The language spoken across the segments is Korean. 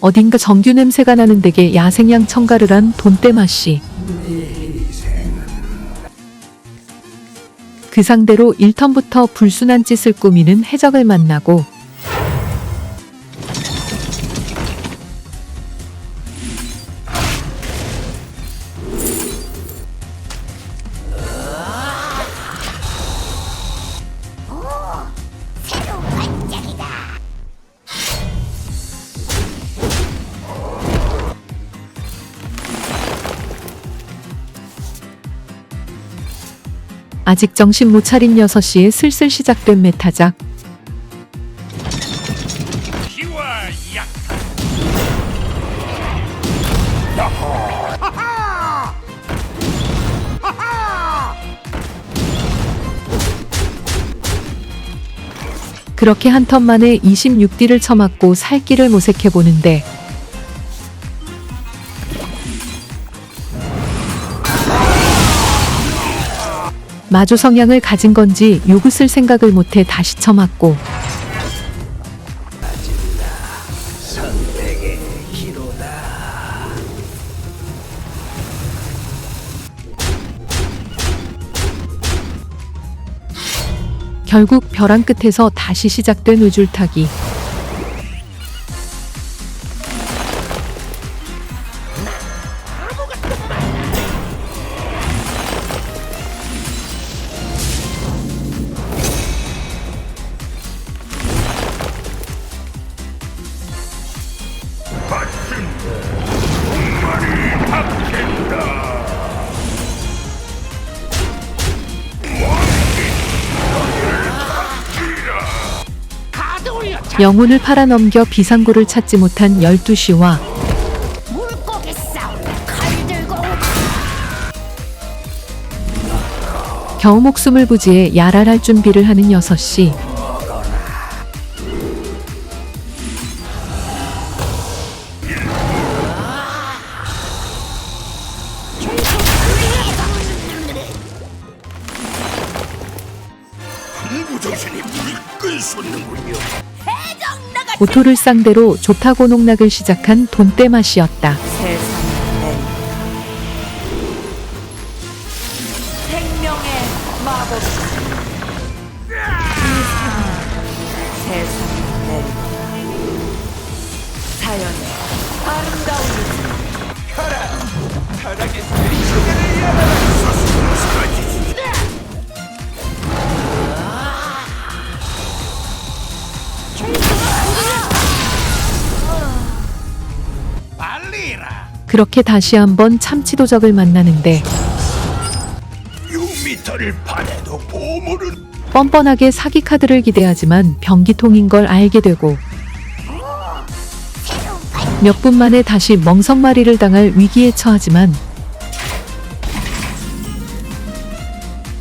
어딘가 정규 냄새가 나는 댁에 야생양 청가를 한 씨. 그 상대로 1턴부터 불순한 짓을 꾸미는 해적을 만나고 아직 정신 못 차린 6시에 슬슬 시작된 메타작. 그렇게 한 턴 만에 26딜을 쳐맞고 살 길을 모색해 보는데 마조 성향을 가진 건지 요구쓸 생각을 못해 다시 쳐맞고 결국 벼랑 끝에서 다시 시작된 우줄타기. 영혼을 팔아넘겨 비상구를 찾지 못한 12시와 물고기 싸움 칼 들고 겨우 목숨을 부지해 야랄할 준비를 하는 6시. 오토를 상대로 좋다고 농락을 시작한 돈대맛이었다. 그렇게 다시 한번 참치도적을 만나는데 6미터를 파내도 보물은 뻔뻔하게 사기 카드를 기대하지만 병기통인 걸 알게 되고 몇 분 만에 다시 멍석마리를 당할 위기에 처하지만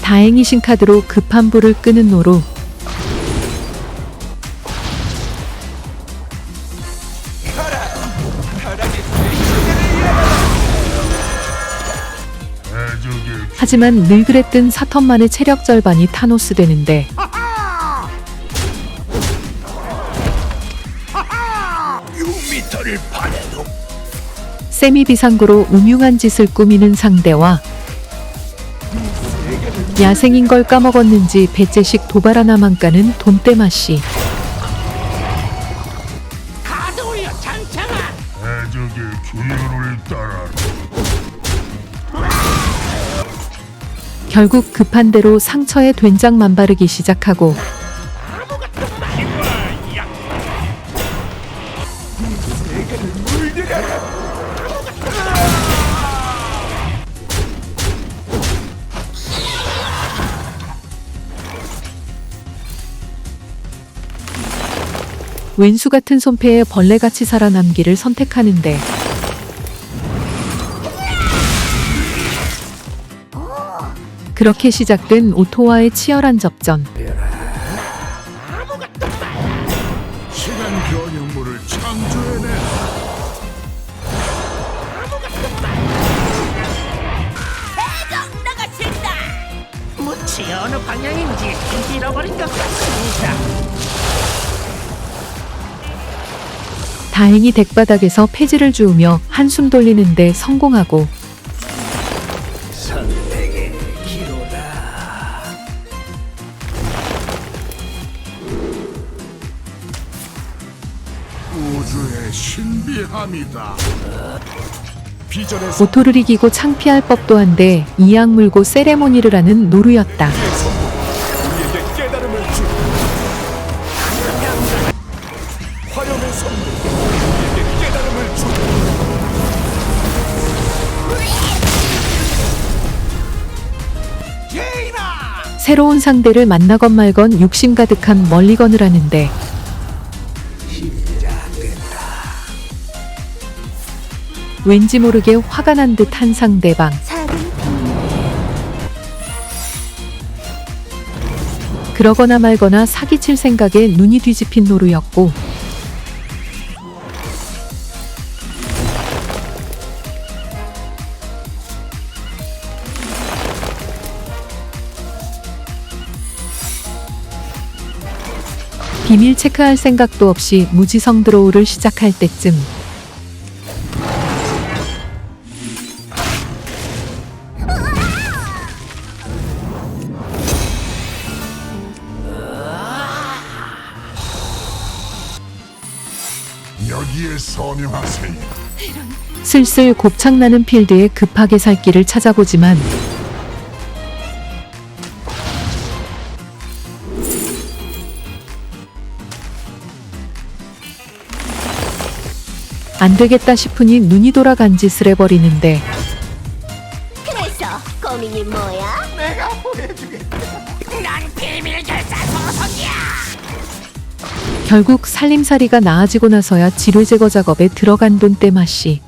다행히 신카드로 급한 불을 끄는 노루 하지만 늘 그랬던 사턴 만의 체력 절반이 타노스 되는데. 6미터를 파내도 세미 비상구로 음흉한 짓을 꾸미는 상대와 야생인 걸 까먹었는지 배째식 도발 하나만 까는 돈대마씨 결국 급한 대로 상처에 된장만 바르기 시작하고 왼수 같은 손패에 벌레같이 살아남기를 선택하는데 그렇게 시작된 오토와의 치열한 접전. 시간 변형물을 창조해내 해적 나가신다! 무치 어느 방향인지 잃어버린 것 같습니다. 다행히 덱바닥에서 폐지를 주우며 한숨 돌리는데 성공하고 비전의 오토를 이기고 창피할 법도 한데 이악 물고 세레모니를 하는 노루였다. 우리에게 깨달음을 주. 화염의 선물. 우리에게 깨달음을 주. 제이나. 새로운 상대를 만나건 말건 욕심 가득한 멀리건을 하는데 왠지 모르게 화가 난 듯 한 상대방. 그러거나 말거나 사기칠 생각에 눈이 뒤집힌 노루였고 비밀 체크할 생각도 없이 무지성 드로우를 시작할 때쯤 여기에 서명하세요. 슬슬 곱창나는 필드에 급하게 살 길을 찾아보지만 안 되겠다 싶으니 눈이 돌아간 짓을 해버리는데 그래서 고민이 뭐야? 내가 보여주겠다. 난 비밀 결국 살림살이가 나아지고 나서야 지뢰 제거 작업에 들어간 돈 때맛이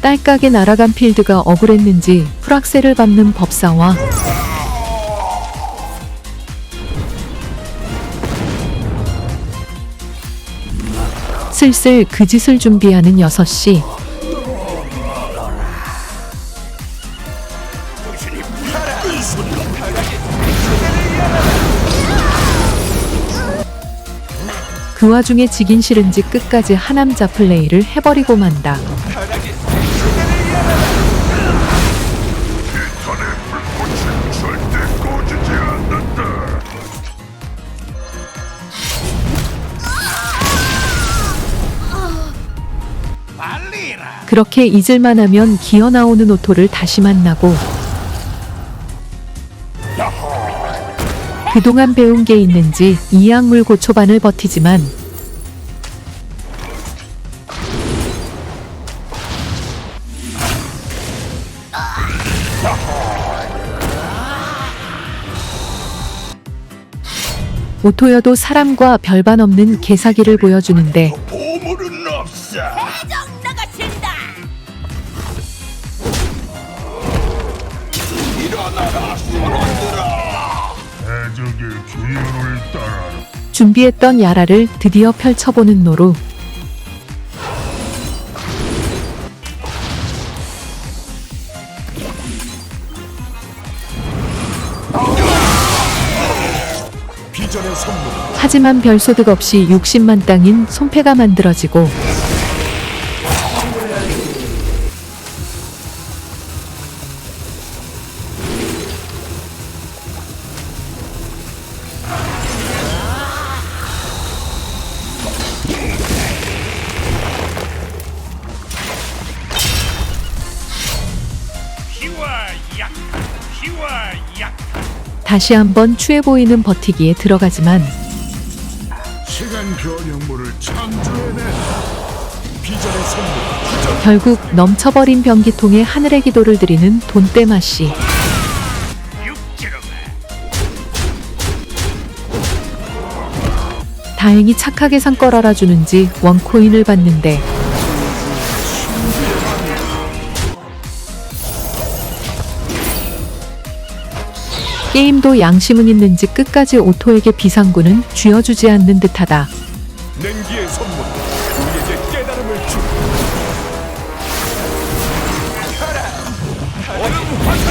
딸깍에 날아간 필드가 억울했는지 풀악셀을 밟는 법사와 슬슬 그 짓을 준비하는 6시 그 와중에 지긴 싫은지 끝까지 하남자 플레이를 해버리고 만다. 그렇게 잊을만 하면 기어 나오는 오토를 다시 만나고 그동안 배운 게 있는지 이악 물고 초반을 버티지만 오토여도 사람과 별반 없는 개사기를 보여주는데 일어나라, 소론들아. 해적의 규율을 따라 준비했던 야라를 드디어 펼쳐보는 노루. 하지만 별 소득 없이 60만 땅인 손패가 만들어지고 다시 한번 추해 보이는 버티기에 들어가지만 시간. 비전의 선물. 결국 넘쳐버린 변기통에 하늘의 기도를 드리는 돈떼맛이 육지로가. 다행히 착하게 산걸 알아주는지 원코인을 받는데 게임도 양심은 있는지 끝까지 오토에게 비상구는 쥐어주지 않는 듯하다. 냉기의 선물 우리에게 깨달음을 주. 얼음 화살!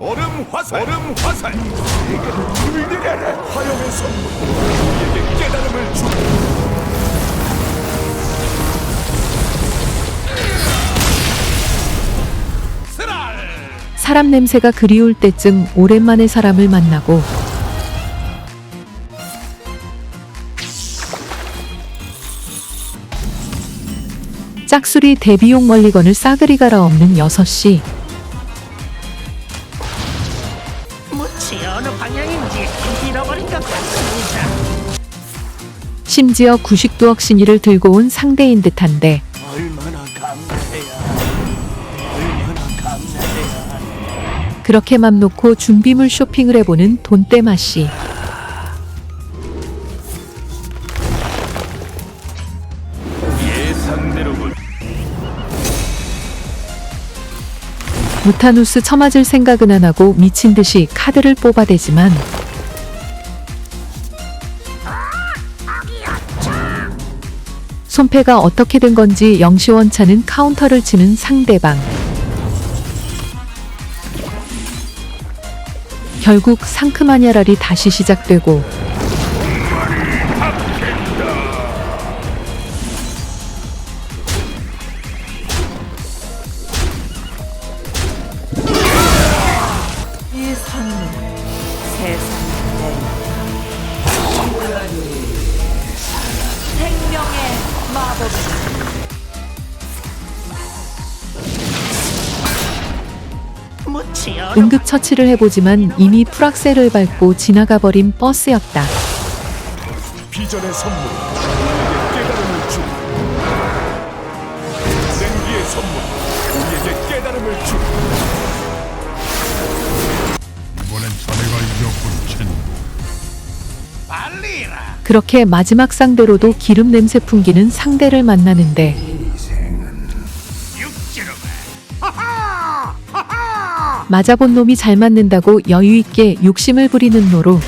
얼음 화살! 얼음 화살! 힘을 내려라 화염의 선물 우리에게 깨달음을 주 사람 냄새가 그리울 때쯤 오랜만에 사람을 만나고 짝수리 대비용 멀리건을 싸그리 갈아 엎는 6시 무치 어느 방향인지 잃어버린 것 같습니다. 심지어 구식두억 신이를 들고 온 상대인 듯한데 그렇게 맘 놓고 준비물 쇼핑을 해보는 돈떼마 씨. 예상대로군 무타누스 처맞을 생각은 안 하고 미친 듯이 카드를 뽑아대지만 손패가 어떻게 된 건지 영시원 차는 카운터를 치는 상대방. 결국 상큼한 야랄이 다시 시작되고 응급 처치를 해보지만 이미 풀악셀을 밟고 지나가 버린 버스였다. 비전의 선물. 우리에게 깨달음을 주. 냉기의 선물. 우리에게 깨달음을 주. 이번엔 자네가 이겼군 친 빨리라. 그렇게 마지막 상대로도 기름 냄새 풍기는 상대를 만나는데 맞아본 놈이 잘 맞는다고 여유있게 욕심을 부리는 노로.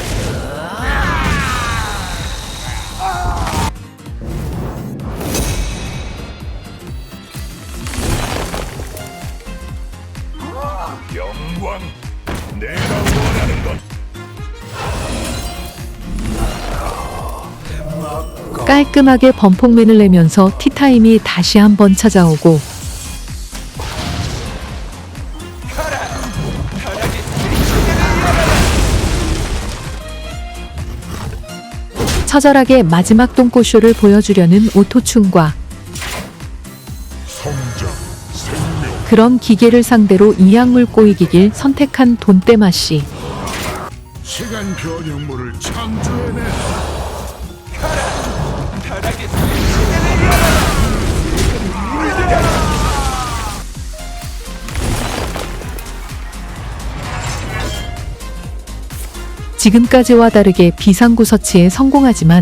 영광 내가 원하는 것. 깔끔하게 범폭맨을 내면서 티타임이 다시 한번 찾아오고 처절하게 마지막 똥꼬쇼를 보여주려는 오토충과 그런 기계를 상대로 이악물 꼬이기길 선택한 돈떼마 씨. 시간 변형물을 창조해내 지금까지와 다르게 비상구 서치에 성공하지만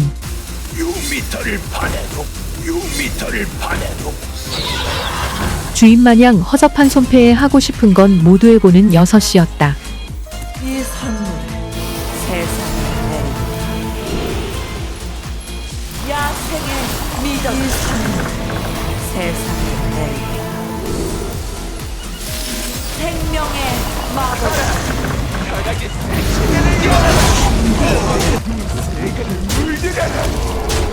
6미터를 파내도 6미터를 파내도. 주인 마냥 허접한 손패에 하고 싶은 건 모두 해보는 6시였다. 이 선물 세상에 야생의 미덕. 이 선물 세상에 생명의 마법 바닥에 시간을 열어라! 내가 물들여라!